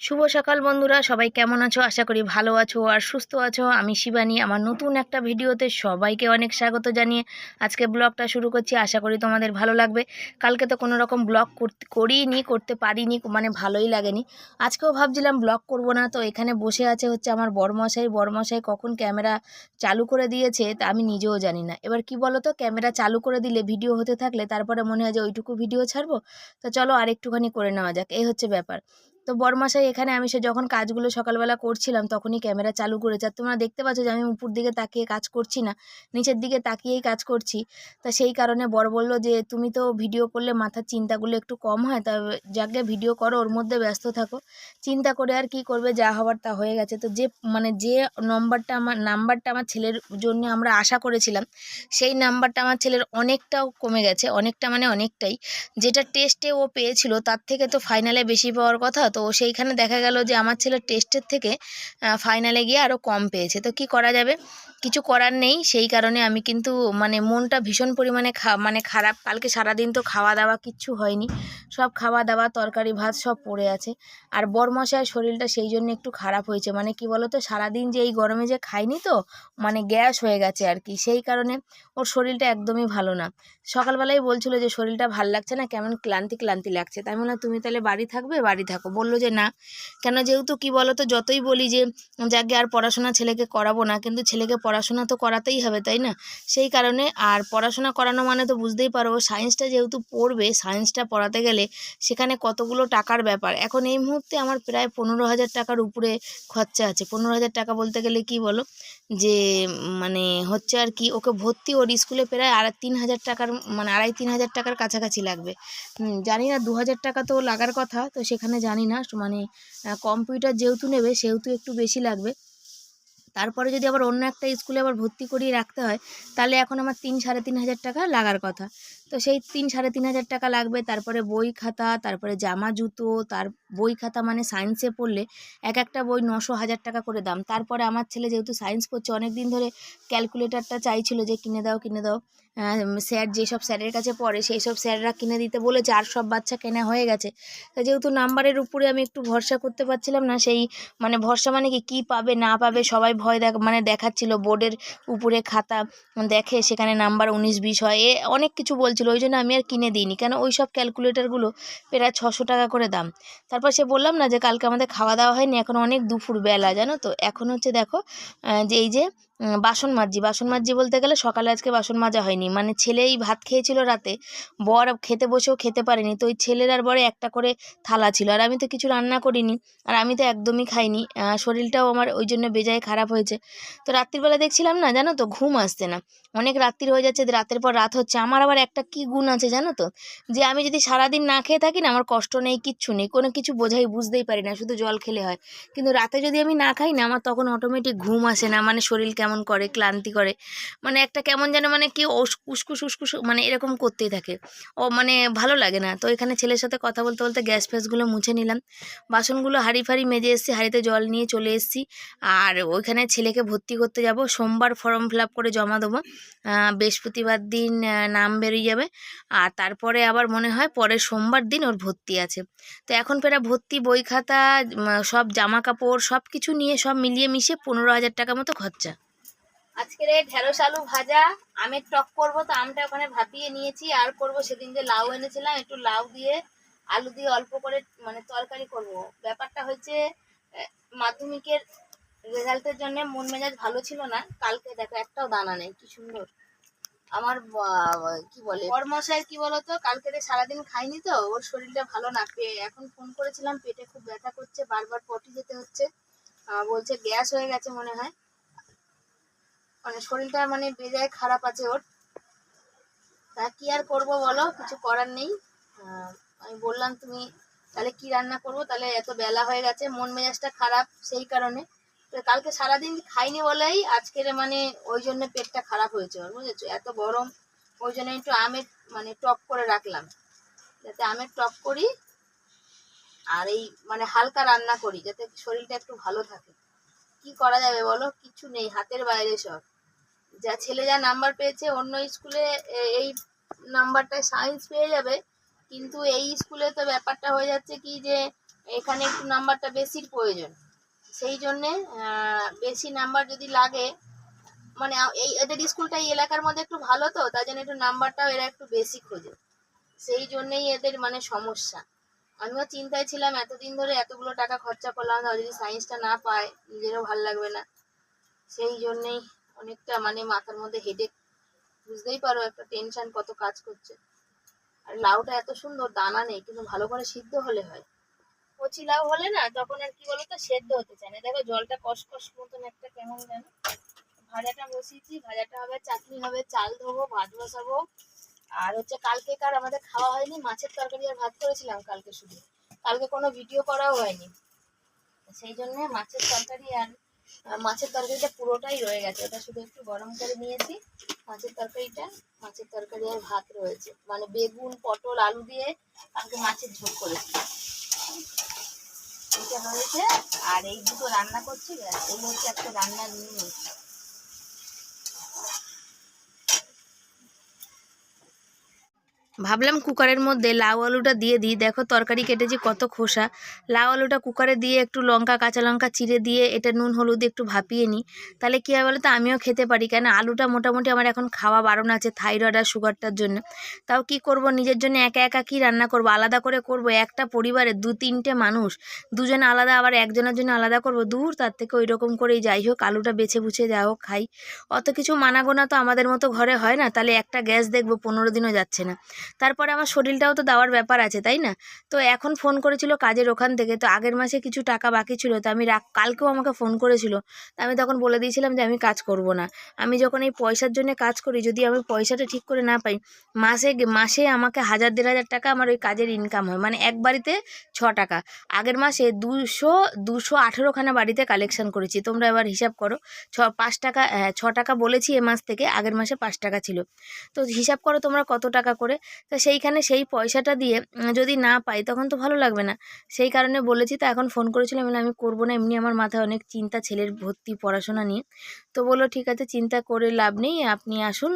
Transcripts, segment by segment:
শুভ সকাল বন্ধুরা, সবাই কেমন আছো? আশা করি ভালো আছো আর সুস্থ আছো। আমি শিবানী, আমার নতুন একটা ভিডিওতে সবাইকে অনেক স্বাগত জানিয়ে আজকে ব্লগটা শুরু করছি। আশা করি তোমাদের ভালো লাগবে। কালকে তো কোনো রকম ব্লগ করিনি, করতে পারিনি মানে ভালোই লাগেনি। আজকেও ভাবছিলাম ব্লগ করব না, তো এখানে বসে আছে হচ্ছে আমার বরমশাই। বরমশাই কখন ক্যামেরা চালু করে দিয়েছে তা আমি নিজেও জানি না। এবার কি বলো তো ক্যামেরা চালু করে দিলে ভিডিও হতে থাকলে তারপরে মনে হয় যে ওইটুকু ভিডিও ছাড়বো। তো চলো আর একটুখানি করে নেওয়া যাক। এই হচ্ছে ব্যাপার। তো বরমাসাই এখানে আমি সে যখন কাজগুলো সকালবেলা করছিলাম তখনই ক্যামেরা চালু করেছে। আর তোমরা দেখতে পাচ্ছ যে আমি উপর দিকে তাকিয়ে কাজ করছি না, নিচের দিকে তাকিয়েই কাজ করছি। তা সেই কারণে বর বলল যে, তুমি তো ভিডিও করলে মাথার চিন্তাগুলো একটু কম হয়, তা যাকে ভিডিও করো ওর মধ্যে ব্যস্ত থাকো। চিন্তা করে আর কি করবে, যা হওয়ার তা হয়ে গেছে। তো যে মানে যে নম্বরটা আমার, নাম্বারটা আমার ছেলের জন্য আমরা আশা করেছিলাম, সেই নাম্বারটা আমার ছেলের অনেকটাও কমে গেছে, অনেকটা মানে অনেকটাই। যেটা টেস্টে ও পেয়েছিল, তার থেকে তো ফাইনালে বেশি পাওয়ার কথা, তো সেইখানে দেখা গেল যে আমার ছেলের টেস্টের থেকে ফাইনালে গিয়ে আরও কম পেয়েছে। তো কি করা যাবে? কিছু করার নেই। সেই কারণে আমি কিন্তু মানে মনটা ভীষণ পরিমাণে খা মানে খারাপ। কালকে সারাদিন তো খাওয়া দাওয়া কিচ্ছু হয়নি। সব খাওয়া দাওয়া তরকারি, ভাত সব পড়ে আছে। আর বরমশায়ের শরীরটা সেই জন্য একটু খারাপ হয়েছে। মানে কি বলো তো সারাদিন যে এই গরমে যে খাইনি তো মানে গ্যাস হয়ে গেছে আর কি। সেই কারণে ওর শরীরটা একদমই ভালো না। সকালবেলায় বলছিল যে, শরীরটা ভালো লাগছে না, কেমন ক্লান্তি ক্লান্তি লাগছে। তাই বললাম, তুমি তাহলে বাড়ি থাকবে? বাড়ি থাকো। বলল যে, না। কেন যেহেতু কি বলো তো যতই বলি যে, যাকে আর পড়াশোনা ছেলেকে করাবো না, কিন্তু ছেলেকে পড়াশোনা তো করাতেই হবে, তাই না? সেই কারণে আর পড়াশোনা করানো মানে তো বুঝতেই পারো সায়েন্সটা যেহেতু পড়বে সায়েন্সটা পড়াতে গেলে সেখানে কতগুলো টাকার ব্যাপার। এখন এই মুহূর্তে আমার প্রায় পনেরো হাজার টাকার উপরে খরচা আছে। পনেরো হাজার টাকা বলতে গেলে কি বলো? যে মানে হচ্ছে আর কি, ওকে ভর্তি ওর স্কুলে প্রায় আর তিন হাজার টাকার মানে আড়াই তিন হাজার টাকার কাছাকাছি লাগবে। জানি না দু হাজার টাকা তো লাগার কথা, তো সেখানে জানি না। মানে কম্পিউটার যেহেতু নেবে, সেহেতু একটু বেশি লাগবে। তারপরে যদি আবার অন্য একটা স্কুলে আবার ভর্তি করিয়ে রাখতে হয়, তাহলে এখন আমার তিন, সাড়ে তিন হাজার টাকা লাগার কথা। তো সেই তিন, সাড়ে তিন হাজার টাকা লাগবে। তারপরে বই খাতা, তারপরে জামা, জুতো, তার বই খাতা মানে সায়েন্সে পড়লে এক একটা বই নশো হাজার টাকা করে দাম। তারপরে আমার ছেলে যেহেতু সায়েন্স পড়ছে অনেক দিন ধরে ক্যালকুলেটরটা চাইছিল যে কিনে দাও কিনে দাও। স্যার যেসব স্যারের কাছে পড়ে সেই সব স্যাররা কিনে দিতে বলেছে, আর সব বাচ্চা কেনা হয়ে গেছে। তা যেহেতু নাম্বারের উপরে আমি একটু ভরসা করতে পারছিলাম না, সেই মানে ভরসা মানে কি, কী পাবে, না পাবে সবাই ভয় দেখ মানে দেখাচ্ছিল। বোর্ডের উপরে খাতা দেখে সেখানে নাম্বার উনিশ, বিশ হয়, এ অনেক কিছু বলছিল ওই জন্য আমি আর কিনে দিইনি। কেন? ওই সব ক্যালকুলেটারগুলো প্রায় ছশো টাকা করে দাম। তারপর সে বললাম না যে, কালকে আমাদের খাওয়া দাওয়া হয়নি, এখন অনেক দুপুর বেলা, জানো তো? এখন হচ্ছে দেখো যে এই যে বাসন মাজছি বাসন মাজছি বলতে গেলে সকালে আজকে বাসন মাজা হয়নি। মানে ছেলেই ভাত খেয়েছিল রাতে, বর খেতে বসেও খেতে পারেনি। তো ওই ছেলের আর বরে একটা করে থালা ছিল। আর আমি তো কিছু রান্না করিনি, আর আমি তো একদমই খাইনি। শরীরটাও আমার ওই জন্য বেজায় খারাপ হয়েছে। তো রাত্রিবেলা দেখছিলাম না, জানো তো, ঘুম আসছে না। অনেক রাত্রির হয়ে যাচ্ছে, রাতের পর রাত হচ্ছে। আমার আবার একটা কি গুণ আছে জানো তো, যে আমি যদি সারাদিন না খেয়ে থাকি না, আমার কষ্ট নেই, কিচ্ছু নেই। কোনো কিছু বোঝাই বুঝতেই পারি না, শুধু জল খেলে হয়। কিন্তু রাতে যদি আমি না খাই না, আমার তখন অটোমেটিক ঘুম আসে না। মানে শরীর কেমন করে, ক্লান্তি করে। মানে একটা কেমন যেন মানে কি উস্কুস উস্কুস মানে এরকম করতেই থাকে। ও মানে ভালো লাগে না। তো এখানে ছেলের সাথে কথা বলতে বলতে গ্যাস ফ্যাসগুলো মুছে নিলাম। বাসনগুলো হাঁড়ি ফাড়ি মেজে এসেছি, হাঁড়িতে জল নিয়ে চলে এসেছি। আর ওইখানে ছেলেকে ভর্তি করতে যাব। সোমবার ফর্ম ফিল করে জমা দেবো। বৃহস্পতিবার দিন নাম বেরিয়ে যাবে। আর তারপরে আবার মনে হয় পরের সোমবার দিন ওর ভর্তি আছে। তো এখন ফেরা ভর্তি বই খাতা সব জামা কাপড় সব কিছু নিয়ে সব মিলিয়ে মিশিয়ে পনেরো হাজার টাকা মতো খরচা। আজকের এই ঢেঁড়স আলু ভাজা, আমের টক করব, তো আমটা ওখানে ভাপিয়ে নিয়েছি। আর করব সেদিন যে লাউ এনেছিলাম, একটু লাউ দিয়ে, আলু দিয়ে অল্প করে মানে তরকারি করব। ব্যাপারটা হচ্ছে মাধ্যমিকের রেজাল্টের জন্য মন মেজাজ ভালো ছিল না। কালকে দেখো একটাও দানা নেই, কি সুন্দর। আমার কি বলে? বরমশাই কি বলতো, কালকে সারাদিন খাইনি তো, ওর শরীরটা ভালো না পেয়ে এখন ফোন করেছিলাম, পেটে খুব ব্যথা করছে, বারবার পটি যেতে হচ্ছে। বলছে গ্যাস হয়ে গেছে মনে হয়। মানে শরীরটা মানে বেজায় খারাপ আছে ওর। তা কি আর করব বলো? কিছু করার নেই। আমি বললাম, তুমি তাহলে কি রান্না করব? তাহলে এত বেলা হয়ে গেছে, মন মেজাজটা খারাপ সেই কারণে। কালকে সারাদিন খাইনি বলেই আজকের মানে ওই জন্য পেটটা খারাপ হয়েছে ওর, বুঝেছ? এত গরম, ওই জন্য একটু আমের মানে টক করে রাখলাম। যাতে আমের টক করি আর এই মানে হালকা রান্না করি, যাতে শরীরটা একটু ভালো থাকে। কি করা যাবে বলো? কিছু নেই, হাতের বাইরে সব। যা ছেলে যা নাম্বার পেয়েছে, অন্য স্কুলে এই নাম্বারটায় সায়েন্স পেয়ে যাবে। কিন্তু এই স্কুলে তো ব্যাপারটা হয়ে যাচ্ছে কি যে, এখানে একটু নাম্বারটা বেশির প্রয়োজন। সেই জন্যে বেশি নাম্বার যদি লাগে মানে এই এদের স্কুলটা এই এলাকার মধ্যে একটু ভালো তো, তার জন্য একটু নাম্বারটাও এরা একটু বেশি খোঁজে। সেই জন্যেই এদের মানে সমস্যা। আমিও চিন্তায় ছিলাম, এতদিন ধরে এতগুলো টাকা খরচা করলাম যদি সায়েন্সটা না পায়, নিজেরও ভালো লাগবে না। সেই জন্যেই অনেকটা মানে মাথার মধ্যে হেডেক বুঝতেই পারো একটা টেনশন কত কাজ করছে। আর লাউটা এত সুন্দর, দানা নেই, কিন্তু ভালো করে সিদ্ধ হলে হয়। কচি লাউ হলে না তখন আর কি বলতো, সেদ্ধ হতে চায় না। দেখো জলটা কসকস মতন একটা কেমন যেন। ভাজাটা বসিয়েছি, ভাজাটা হবে, চাটনি হবে, চাল ধোবো, ভাত বসাবো। আর হচ্ছে কালকে কার আমাদের খাওয়া হয়নি, মাছের তরকারি আর ভাত করেছিলাম কালকে শুধু। কালকে কোনো ভিডিও করাও হয়নি। সেই জন্য মাছের তরকারি আর আর মাছের তরকারিটা পুরোটাই রয়ে গেছে। ওটা শুধু একটু গরম করে নিয়েছি। মাছের তরকারিটা, মাছের তরকারি আর ভাত রয়েছে। মানে বেগুন, পটল, আলু দিয়ে কালকে মাছের ঝোল করেছি। এটা হয়েছে। আর এই দুটো রান্না করছি এই হচ্ছে একটা রান্নার নিয়ে ভাবলাম কুকারের মধ্যে লাউ আলুটা দিয়ে দিই। দেখো তরকারি কেটেছি কত খোসা। লাউ আলুটা কুকারে দিয়ে একটু লঙ্কা, কাঁচা লঙ্কা চিড়ে দিয়ে এটা নুন, হলুদ একটু ভাপিয়ে নিই। তাহলে কী হয় বলো তো আমিও খেতে পারি। কেন? আলুটা মোটামুটি আমার এখন খাওয়া বারণ আছে থাইরয়েড আর সুগারটার জন্য। তাও কি করব? নিজের জন্য একা একা কি রান্না করব? আলাদা করে করব? একটা পরিবারে দু তিনটে মানুষ, দুজনে আলাদা, আবার একজনের জন্য আলাদা করব? দূর, তার থেকে ওই রকম করেই যাই হোক, আলুটা বেছে বুছে যা হোক, খাই। অত কিছু মানাগোনা তো আমাদের মতো ঘরে হয় না। তাহলে একটা গ্যাস দেখব, পনেরো দিনও যাচ্ছে না। তারপরে আমার শরীরটাও তো দেওয়ার ব্যাপার আছে, তাই না? তো এখন ফোন করেছিল কাজের ওখান থেকে, তো আগের মাসে কিছু টাকা বাকি ছিল, তো আমি কালকেও আমাকে ফোন করেছিল। আমি তখন বলে দিয়েছিলাম যে আমি কাজ করব না। আমি যখন এই পয়সার জন্য কাজ করি, যদি আমি পয়সাটা ঠিক করে না পাই, মাসে মাসে আমাকে হাজার দেড় হাজার টাকা আমার ওই কাজের ইনকাম হয় মানে এক বাড়িতে ছ টাকা। আগের মাসে দুশো দুশো আঠেরোখানা বাড়িতে কালেকশন করেছি, তোমরা এবার হিসাব করো, ছ, পাঁচ টাকা হ্যাঁ ছ টাকা বলেছি এ মাস থেকে, আগের মাসে পাঁচ টাকা ছিল। তো হিসাব করো তোমরা কত টাকা করে তো সেইখানে সেই পয়সাটা দিয়ে যদি না পাই তখন তো ভালো লাগবে না। সেই কারণে বলেছি তো এখন ফোন করেছিলাম মানে আমি করব না। এমনি আমার মাথায় অনেক চিন্তা, ছেলের ভর্তি পড়াশোনা নিয়ে। তো বলল, ঠিক আছে, চিন্তা করে লাভ নেই, আপনি আসুন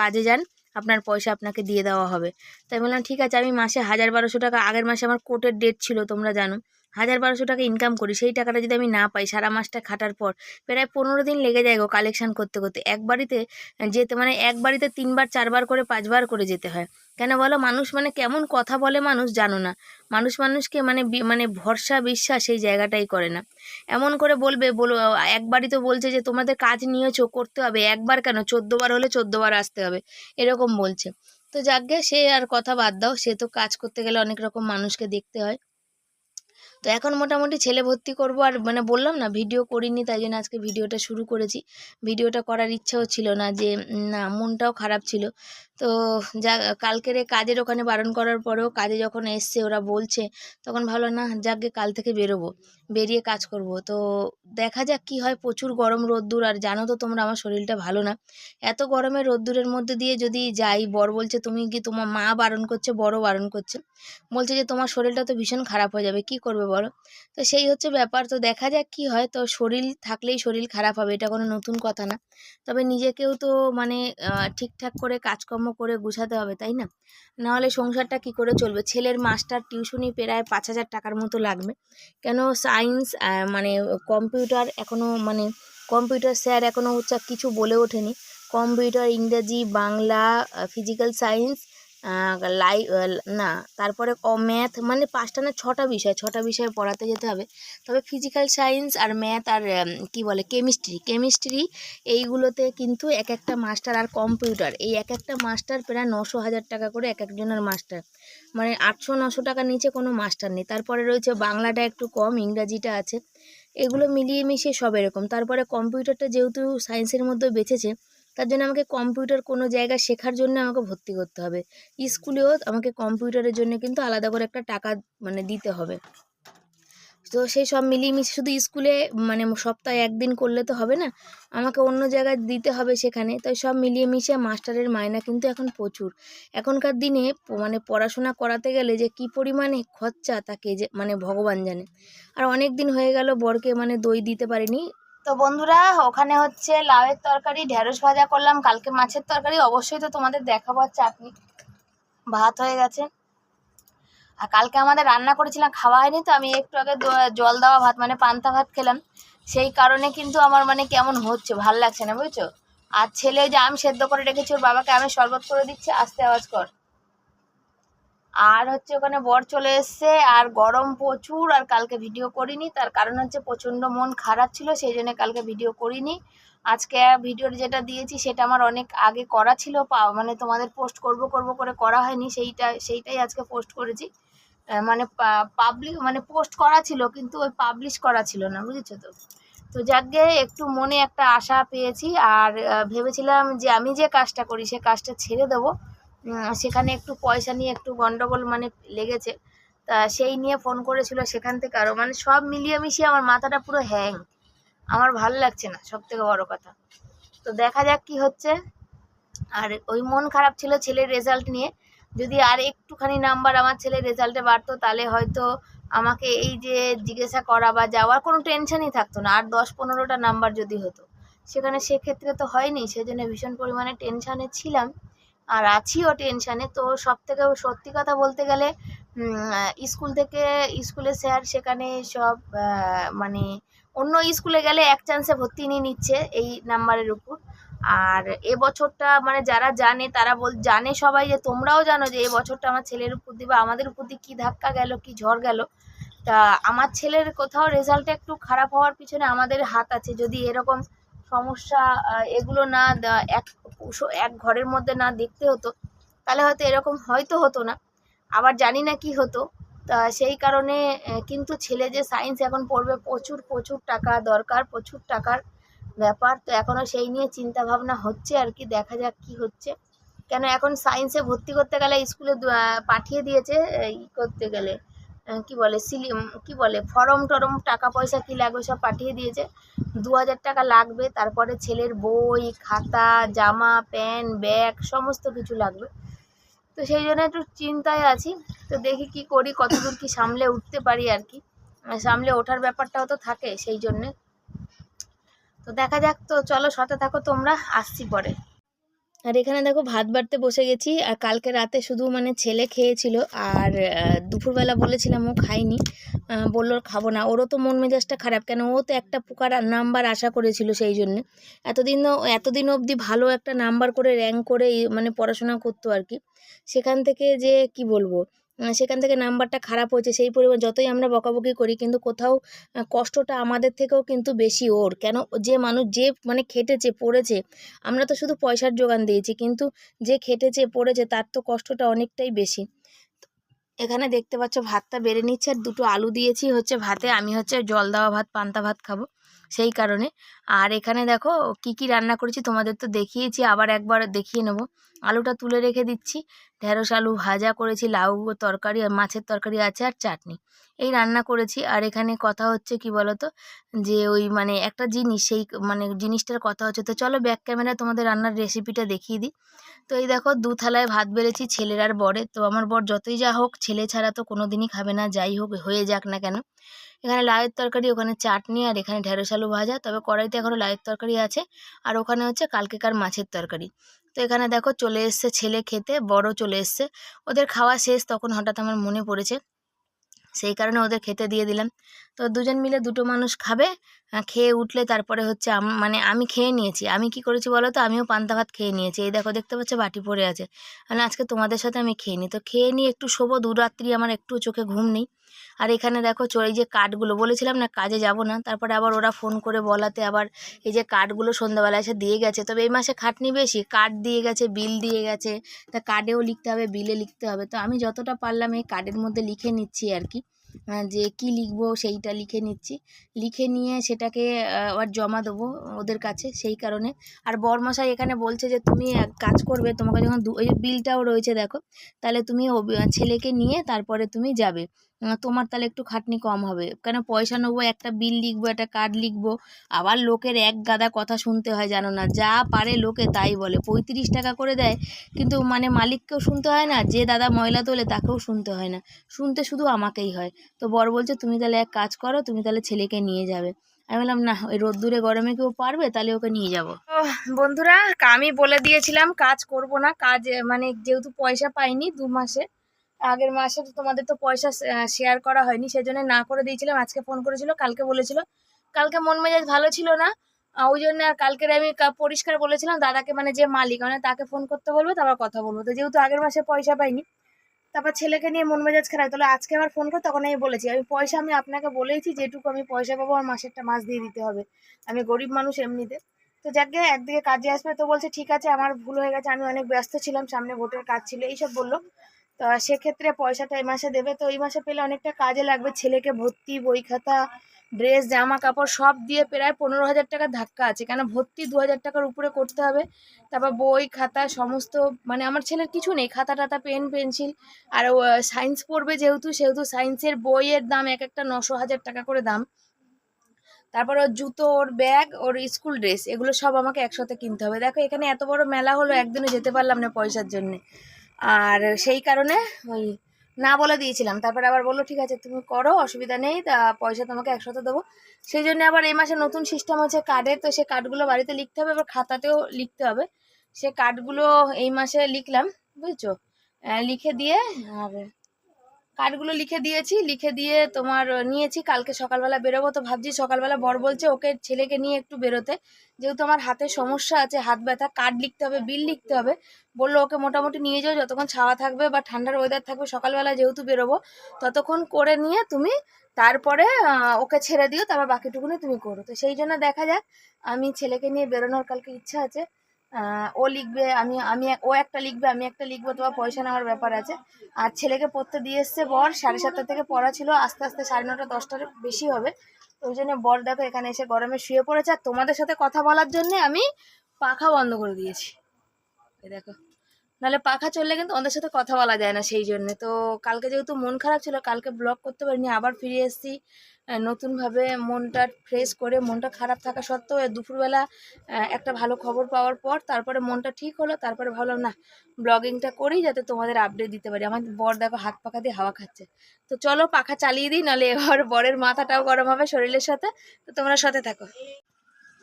কাজে যান, আপনার পয়সা আপনাকে দিয়ে দেওয়া হবে। তাই বললাম, ঠিক আছে, আমি মাসে হাজার বারোশো টাকা, আগের মাসে আমার কোর্টের ডেট ছিল, তোমরা জানো। হাজার বারোশো টাকা ইনকাম করি, সেই টাকাটা যদি আমি না পাই, সারা মাসটা খাটার পর প্রায় পনেরো দিন লেগে যায় গো কালেকশান করতে করতে। এক বাড়িতে যেতে মানে এক বাড়িতে তিনবার, চারবার করে, পাঁচবার করে যেতে হয়। কেন বলো? মানুষ মানে কেমন কথা বলে মানুষ জানো না। মানুষ মানুষকে মানে মানে ভরসা, বিশ্বাস সেই জায়গাটাই করে না। এমন করে বলবে, বলো, এক বাড়ি তো বলছে যে, তোমাদের কাজ নিয়েছো, করতে হবে। একবার কেন? চোদ্দোবার হলে চোদ্দোবার আসতে হবে। এরকম বলছে। তো যাকগে সে আর কথা বাদ দাও। সে তো কাজ করতে গেলে অনেক রকম মানুষকে দেখতে হয়। তো এখন মোটামুটি ছেলে ভর্তি করব আর মানে বললাম না ভিডিও করিনি, তাই জন্য আজকে ভিডিওটা শুরু করেছি। ভিডিওটা করার ইচ্ছাও ছিল না যে না, মনটাও খারাপ ছিল। তো যা, কালকের কাজের ওখানে বারণ করার পরেও কাজে যখন এসছে, ওরা বলছে, তখন ভালো না যাকগে কাল থেকে বেরোবো, বেরিয়ে কাজ করব। তো দেখা যাক কি হয়, প্রচুর গরম রোদ্দুর, আর জানো তো তোমরা আমার শরীরটা ভালো না। এত গরমে রোদ্দুরের মধ্যে দিয়ে যদি যাই, বর বলছে, তুমি কি তোমার মা বারণ করছে, বড় বারণ করছে? বলছে যে, তোমার শরীরটা তো ভীষণ খারাপ হয়ে যাবে, কি করবে বলো? তো সেই হচ্ছে ব্যাপার। তো দেখা যাক কি হয়। তো শরীর থাকলেই শরীর খারাপ হবে, এটা কোনো নতুন কথা না। তবে নিজেকেও তো মানে ঠিকঠাক করে কাজকর্ম করে গুছাতে হবে, তাই না? নাহলে সংসারটা কি করে চলবে? ছেলের মাস্টার টিউশনি প্রায় পাঁচ হাজার টাকার মতো লাগবে। কেন সায়েন্স মানে কম্পিউটার এখনও মানে কম্পিউটার স্যার এখনও হচ্ছে কিছু বলে ওঠেনি। কম্পিউটার, ইংরাজি, বাংলা ফিজিক্যাল সায়েন্স লাই না, তারপরে ম্যাথ মানে পাঁচটা না ছটা বিষয় ছটা বিষয় পড়াতে যেতে হবে। তবে ফিজিক্যাল সায়েন্স আর ম্যাথ আর কি বলে, কেমিস্ট্রি কেমিস্ট্রি এইগুলোতে কিন্তু এক একটা মাস্টার আর কম্পিউটার, এই এক একটা মাস্টার প্রায় নশো হাজার টাকা করে এক একজনের মাস্টার। মানে আটশো নশো টাকার নিচে কোনো মাস্টার নেই। তারপরে রয়েছে বাংলাটা একটু কম, ইংরাজিটা আছে। এগুলো মিলিয়ে মিশিয়ে সব এরকম। তারপরে কম্পিউটারটা যেহেতু সায়েন্সের মধ্যে বেঁচেছে তার জন্য আমাকে কম্পিউটার কোনো জায়গায় শেখার জন্য আমাকে ভর্তি করতে হবে। স্কুলেও আমাকে কম্পিউটারের জন্য কিন্তু আলাদা করে একটা টাকা মানে দিতে হবে। তো সেই সব মিলিয়ে শুধু স্কুলে মানে সপ্তাহে একদিন করলে তো হবে না, আমাকে অন্য জায়গায় দিতে হবে সেখানে। তাই সব মিলিয়ে মিশিয়ে মাস্টারের মায়না কিন্তু এখন প্রচুর। এখনকার দিনে মানে পড়াশোনা করাতে গেলে যে কি পরিমাণে খরচা তাকে যে মানে ভগবান জানে। আর অনেক দিন হয়ে গেল বরকে মানে দই দিতে পারিনি। তো বন্ধুরা, ওখানে হচ্ছে লাউয়ের তরকারি, ঢেঁড়স ভাজা করলাম, কালকে মাছের তরকারি, অবশ্যই তো তোমাদের দেখাবো চাটনি। ভাত হয়ে গেছে। আর কালকে আমাদের রান্না করেছিলাম, খাওয়া হয়নি তো, আমি একটু আগে জল দেওয়া ভাত মানে পান্তা ভাত খেলাম। সেই কারণে কিন্তু আমার মানে কেমন হচ্ছে, ভালো লাগছে না, বুঝছ? আর ছেলে যে আম সেদ্ধ করে রেখেছি, ওর বাবাকে আমি শরবত করে দিচ্ছে, আস্তে আওয়াজ কর। আর হচ্ছে ওখানে বর চলে এসছে, আর গরম প্রচুর, আর কালকে ভিডিও করিনি। তার কারণ হচ্ছে প্রচণ্ড মন খারাপ ছিল, সেই জন্য কালকে ভিডিও করিনি। আজকে ভিডিওর যেটা দিয়েছি, সেটা আমার অনেক আগে করা ছিল, পা- মানে তোমাদের পোস্ট করব করব করে করা হয়নি, সেইটা, সেইটাই আজকে পোস্ট করেছি। মানে পাবলিক মানে পোস্ট করা ছিল, কিন্তু ওই পাবলিশ করা ছিল না, বুঝেছ তো? তো যাকে একটু মনে একটা আশা পেয়েছি, আর ভেবেছিলাম যে আমি যে কাজটা করি, সে কাজটা ছেড়ে দেবো। সেখানে একটু পয়সা নিয়ে একটু গন্ডগোল মানে লেগেছে। তা সেই নিয়ে ফোন করেছিল সেখান থেকে আরও মানে সব মিলিয়ে মিশিয়ে আমার মাথাটা পুরো হ্যাং। আমার ভালো লাগছে না সব থেকে বড় কথা। তো দেখা যাক কি হচ্ছে। আর ওই মন খারাপ ছিল ছেলের রেজাল্ট নিয়ে। যদি আর একটুখানি নাম্বার আমার ছেলের রেজাল্টে বাড়তো, তাহলে হয়তো আমাকে এই যে জিজ্ঞাসা করা বা যাওয়ার কোনো টেনশনই থাকতো না। আর দশ পনেরোটা নাম্বার যদি হতো। সেখানে সেক্ষেত্রে তো হয়নি, সেজন্য ভীষণ পরিমাণে টেনশানে ছিলাম। আর আছিও টেনশানে তো সব থেকে সত্যি কথা বলতে গেলে স্কুল থেকে স্কুলে স্যার সেখানে সব মানে অন্য স্কুলে গেলে এক চান্সে ভর্তি নিয়ে নিচ্ছে এই নাম্বারের উপর। আর এ বছরটা মানে যারা জানে তারা বল, জানে সবাই যে তোমরাও জানো যে এই বছরটা আমার ছেলের উপর দিয়ে বা আমাদের উপর দিয়ে কী ধাক্কা গেল, কী ঝড় গেল। তা আমার ছেলের কোথাও রেজাল্টটা একটু খারাপ হওয়ার পিছনে আমাদের হাত আছে। যদি এরকম সমস্যা এগুলো না এক এক ঘরের মধ্যে না দেখতে হতো, তাহলে হয়তো এরকম হয়তো হতো না। আবার জানি না কি হতো, তা সেই কারণে কিন্তু ছেলে যে সায়েন্স এখন পড়বে, প্রচুর প্রচুর টাকা দরকার, প্রচুর টাকার ব্যাপার। তো এখনও সেই নিয়ে চিন্তা ভাবনা হচ্ছে আর কি, দেখা যাক কি হচ্ছে। কেন এখন সায়েন্সে ভর্তি করতে গেলে স্কুলে পাঠিয়ে দিয়েছে এই করতে গেলে। কি বলে, সিলি কি বলে, ফরম টরম, টাকা পয়সা কি লাগবে সব পাঠিয়ে দিয়েছে। দু হাজার টাকা লাগবে, তারপরে ছেলের বই, খাতা, জামা প্যান্ট ব্যাগ, সমস্ত কিছু লাগবে। তো সেই জন্য একটু চিন্তায় আছি, তো দেখি কি করি, কতদূর কি সামলে উঠতে পারি আর কি। সামলে ওঠার ব্যাপারটাও তো থাকে, সেই জন্যে। তো দেখা যাক, তো চলো সাথে থাকো তোমরা, আসছি পরে। আর এখানে দেখো ভাত বাড়তে বসে গেছি, আর কালকে রাতে শুধু মানে ছেলে খেয়েছিল, আর দুপুরবেলা বলেছিলাম ও খাইনি বলল খাব না, ওরও তো মন মেজাজটা খারাপ, কেন ও তো একটা পোকার নাম্বার আশা করেছিল সেই জন্যে। এতদিন এতদিন অবধি ভালো একটা নাম্বার করে র্যাঙ্ক করে মানে পড়াশোনা করতো আর কি। সেখান থেকে যে, কি বলব সেখান থেকে নাম্বারটা খারাপ হয়েছে, সেই পরিমাণ যতই আমরা বকাবকি করি, কিন্তু কোথাও কষ্টটা আমাদের থেকেও কিন্তু বেশি ওর। কেন? যে মানুষ যে মানে খেটেছে, পড়েছে, আমরা তো শুধু পয়সার যোগান দিয়েছি, কিন্তু যে খেটেছে, পড়েছে, তার তো কষ্টটা অনেকটাই বেশি। এখানে দেখতে পাচ্ছ, ভাতটা বেড়ে নিচ্ছে, আর দুটো আলু দিয়েছি, হচ্ছে ভাতে, আমি হচ্ছে জল দেওয়া ভাত, পান্তা ভাত খাব। সেই কারণে। আর এখানে দেখো কি কি রান্না করেছি তোমাদের তো দেখিয়েছি, আবার একবার দেখিয়ে নেব। আলুটা তুলে রেখে দিচ্ছি। ঢেঁড়স আলু ভাজা করেছি, লাউ তরকারি আর মাছের তরকারি আছে আর চাটনি। এই রান্না করেছি। আর এখানে কথা হচ্ছে কি বলতো? যে ওই মানে একটা জিনিস, সেই মানে জিনিসটার কথা হচ্ছে। তো চলো ব্যাক ক্যামেরায় তোমাদের রান্নার রেসিপিটা দেখিয়ে দিই। তো এই দেখো দু থালায় ভাত বেড়েছি, ছেলের আর বরের। তো আমার বর যতই যা হোক, ছেলে ছাড়া তো কোনো দিনই খাবে না, যাই হোক, হয়ে যাক না কেন। এখানে লাউয়ের তরকারি, ওখানে চাটনি আর এখানে ঢেঁড়স আলু ভাজা। তবে কড়াইতে এখনও লাউয়ের তরকারি আছে। আর ওখানে হচ্ছে কালকেকার মাছের তরকারি। তো এখানে দেখো চলে এসছে ছেলে খেতে, বড় চলে এসছে। ওদের খাওয়া শেষ, তখন হঠাৎ আমার মনে পড়েছে। সেই কারণে ওদের খেতে দিয়ে দিলাম। তো দুজন মিলে দুটো মানুষ খাবে। খেয়ে উঠলে তারপরে হচ্ছে মানে আমি খেয়ে নিয়েছি। আমি কি করেছি বলো তো? আমিও পান্তা ভাত খেয়ে নিয়েছি। এই দেখো, দেখতে পাচ্ছ বাটি পড়ে আছে। মানে আজকে তোমাদের সাথে আমি খেয়ে নিই তো খেয়ে নিয়ে একটু শোবো। দু রাত্রি আমার একটু চোখে ঘুম নেই। আর এখানে দেখো এই যে কার্ডগুলো বলেছিলাম না, কাজে যাব না। তারপরে আবার ওরা ফোন করে বলাতে আবার এই যে কার্ডগুলো সন্ধ্যাবেলা এসে দিয়ে গেছে। তবে এই মাসে খাটনি বেশি। কার্ড দিয়ে গেছে, বিল দিয়ে গেছে। তা কার্ডেও লিখতে হবে, বিলে লিখতে হবে। তো আমি যতটা পারলাম এই কার্ডের মধ্যে লিখে নিচ্ছি আর কি। যে কি লিখব সেইটা লিখে নিচ্ছি। লিখে নিয়ে সেটাকে আবার জমা দেবো ওদের কাছে সেই কারণে। আর বরমশাই এখানে বলছে যে, তুমি এক কাজ করবে, তোমাকে যখন ওই বিলটাও রয়েছে দেখো, তাহলে তুমি ছেলেকে নিয়ে তারপরে তুমি যাবে। তোমার তাহলে একটু খাটনি কম হবে। কেন পয়সা নেব, একটা বিল লিখব, একটা কার্ড লিখব। আবার লোকের এক গাদা কথা শুনতে হয় জানো না? যা পারে লোকে তাই বলে। পঁয়ত্রিশ টাকা করে দেয়, কিন্তু মানে মালিককেও শুনতে হয় না, যে দাদা ময়লা তোলে তাকেও শুনতে হয় না। শুনতে শুধু আমাকেই হয়। তো বর বলছে, তুমি তাহলে এক কাজ করো, তুমি তাহলে ছেলেকে নিয়ে যাবে। আমি বললাম, না, ওই রোদ্দুরে গরমে কেউ পারবে, তাহলে ওকে নিয়ে যাব। বন্ধুরা, আমি বলে দিয়েছিলাম, কাজ করব না। কাজ মানে যেহেতু পয়সা পাইনি দু মাসে আগের মাসে তো তোমাদের তো পয়সা শেয়ার করা হয়নি, সেজন্য না করে দিয়েছিলাম, আজকে ফোন করেছিল, কালকে বলেছিল। কালকে মন মেজাজ ভালো ছিল না ওই জন্য আর কালকের আমি পরিষ্কার বলেছিলাম, দাদাকে মানে যে মালিক মানে তাকে ফোন করতে বলব, তারপর কথা বলব। তো যেহেতু আগের মাসে পয়সা পাইনি, তারপর ছেলেকে নিয়ে মন মেজাজ খারাপ, তাহলে আজকে আবার ফোন করে, তখন আমি বলেছি, আমি পয়সা আমি আপনাকে বলেইছি যেটুকু আমি পয়সা পাবো আর মাসেরটা মাস দিয়ে দিতে হবে। আমি গরিব মানুষ এমনিতে। তো যাকে একদিকে কাজে আসবে, তো বলছে, ঠিক আছে, আমার ভুল হয়ে গেছে, আমি অনেক ব্যস্ত ছিলাম, সামনে ভোটের কাজ ছিল, এইসব বলল। তো সেক্ষেত্রে পয়সাটা এই মাসে দেবে। তো এই মাসে পেলে অনেকটা কাজে লাগবে। ছেলেকে ভর্তি বই খাতা ড্রেস জামা কাপড় সব দিয়ে প্রায় পনেরো হাজার টাকার ধাক্কা আছে। কেন ভর্তি দু হাজার টাকার উপরে করতে হবে। তারপর বই, খাতা, সমস্ত মানে আমার ছেলের কিছু নেই। খাতা টাতা, পেন, পেন্সিল। আর সায়েন্স পড়বে যেহেতু, সেহেতু সায়েন্সের বইয়ের দাম এক একটা নশো হাজার টাকা করে দাম। তারপর ওর জুতো, ওর ব্যাগ, ওর স্কুল ড্রেস, এগুলো সব আমাকে একসাথে কিনতে হবে। দেখো, এখানে এত বড় মেলা হলো, একদিনও যেতে পারলাম না পয়সার জন্যে। আর সেই কারণে ওই না বলে দিয়েছিলাম। তারপর আবার বলল, ঠিক আছে, তুমি করো, অসুবিধা নেই, তা পয়সা তোমাকে একসাথে দেবো। সেই জন্য আবার এই মাসে নতুন সিস্টেম হচ্ছে কার্ডের তো সে কার্ডগুলো বাড়িতে লিখতে হবে, আবার খাতাতেও লিখতে হবে। সে কার্ডগুলো এই মাসে লিখলাম, বুঝছ? লিখে দিয়ে আর কার্ডগুলো লিখে দিয়েছি, লিখে দিয়ে তোমার নিয়েছি, কালকে সকালবেলা বেরোবো। তো ভাবছি সকালবেলা বর বলছে ওকে, ছেলেকে নিয়ে একটু বেরোতে। যেহেতু আমার হাতে সমস্যা আছে, হাত ব্যথা, কার্ড লিখতে হবে, বিল লিখতে হবে। বলল ওকে মোটামুটি নিয়ে যাও, যতক্ষণ ছাওয়া থাকবে বা ঠান্ডার ওয়েদার থাকবে, সকালবেলা যেহেতু বেরোবো, ততক্ষণ করে নিয়ে তুমি তারপরে ওকে ছেড়ে দিও, তারপর বাকিটুকুনি তুমি করো। তো সেই জন্য দেখা যাক, আমি ছেলেকে নিয়ে বেরোনোর কালকে ইচ্ছা আছে। ও লিখবে, আমি আমি, ও একটা লিখবে, আমি একটা লিখব, তোমার পয়সা নেওয়ার ব্যাপার আছে। আর ছেলেকে পড়তে দিয়ে এসছে বর, সাড়ে সাতটা থেকে পড়া ছিল, আস্তে আস্তে সাড়ে নটা, দশটার বেশি হবে। ওই জন্য বর দেখো এখানে এসে গরমে শুয়ে পড়েছে। আর তোমাদের সাথে কথা বলার জন্যে আমি পাখা বন্ধ করে দিয়েছি। দেখো। নাহলে পাখা চললে কিন্তু ওদের সাথে কথা বলা যায় না সেই জন্য। তো কালকে যেহেতু মন খারাপ ছিল, কালকে ব্লগ করতে পারিনি, আবার ফিরে এসেছি। নতুনভাবে মনটা ফ্রেশ করে, মনটা খারাপ থাকা সত্ত্বেও দুপুরবেলা একটা ভালো খবর পাওয়ার পর তারপরে মনটা ঠিক হলো, তারপরে ভাবলাম, না ব্লগিংটা করি যাতে তোমাদের আপডেট দিতে পারি। আমার বর দেখো হাত পাখা দিয়ে হাওয়া খাচ্ছে। তো চলো পাখা চালিয়ে দিই, নাহলে এবার বরের মাথাটাও গরম হবে শরীরের সাথে। তো তোমরা সাথে থাকো।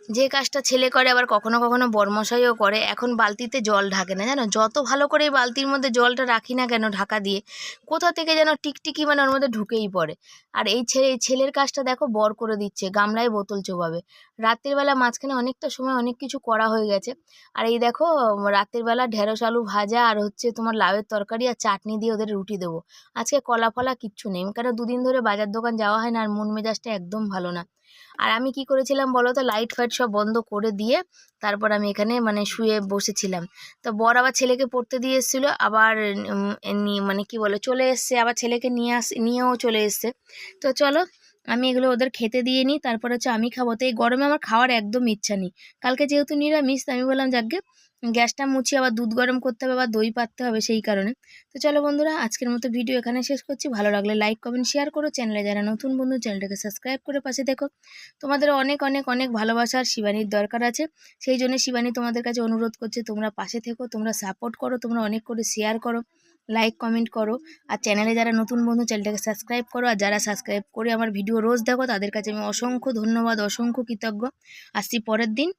যে কাজটা ছেলে করে আবার কখনো কখনো বরমশাইও করে, এখন বালতিতে জল ঢাকে না, জানো? যত ভালো করে বালতির মধ্যে জলটা রাখি না কেন ঢাকা দিয়ে, কোথা থেকে যেন টিকটিকি মানে ওর মধ্যে ঢুকেই পড়ে। আর এই ছেলে ছেলের কাজটা দেখো বর করে দিচ্ছে, গামলায় বোতল চোবাবে। রাতের বেলা মাঝখানে অনেকটা সময় অনেক কিছু করা হয়ে গেছে। আর এই দেখো, রাতের বেলা ঢেঁড়স, আলু ভাজা আর হচ্ছে তোমার লাউয়ের তরকারি আর চাটনি দিয়ে ওদের রুটি দেবো। আজকে কলা ফলা কিচ্ছু নেই কারণ দুদিন ধরে বাজার দোকান যাওয়া হয় না আর মন মেজাজটা একদম ভালো না। আর আমি কি করেছিলাম বলো তো লাইট ফাইট সব বন্ধ করে দিয়ে তারপর আমি এখানে মানে শুয়ে বসেছিলাম। তো বর আবার ছেলেকে পড়তে দিয়ে এসেছিল, আবার মানে কি বলে, চলে এসছে, আবার ছেলেকে নিয়ে আস, নিয়েও চলে এসছে। তো চলো, আমি এগুলো ওদের খেতে দিয়ে নিই, তারপর হচ্ছে আমি খাব। তো এই গরমে আমার খাওয়ার একদম ইচ্ছা নেই। কালকে যেহেতু নিরামিষ আমি বললাম, যাকে গ্যাসটা মুছি আবার দুধ গরম করতে হবে, আবার দই পাততে হবে সেই কারণে। তো চলো বন্ধুরা, আজকের মতো ভিডিও এখানে শেষ করছি। ভালো লাগলে লাইক কমেন্ট শেয়ার করো। চ্যানেলে যারা নতুন বন্ধু চ্যানেলটাকে সাবস্ক্রাইব করে পাশে দেখো তোমাদের অনেক অনেক অনেক ভালোবাসার শিবানীর দরকার আছে। সেই জন্য শিবানী তোমাদের কাছে অনুরোধ করছে, তোমরা পাশে থেকো, তোমরা সাপোর্ট করো, তোমরা অনেক করে শেয়ার করো লাইক কমেন্ট করো। আর চ্যানেলে যারা নতুন বন্ধু চ্যানেলটাকে সাবস্ক্রাইব করো। আর যারা সাবস্ক্রাইব করে আমার ভিডিও রোজ দেখো, তাদের কাছে আমি অসংখ্য ধন্যবাদ, অসংখ্য কৃতজ্ঞ। আসছি পরের দিন।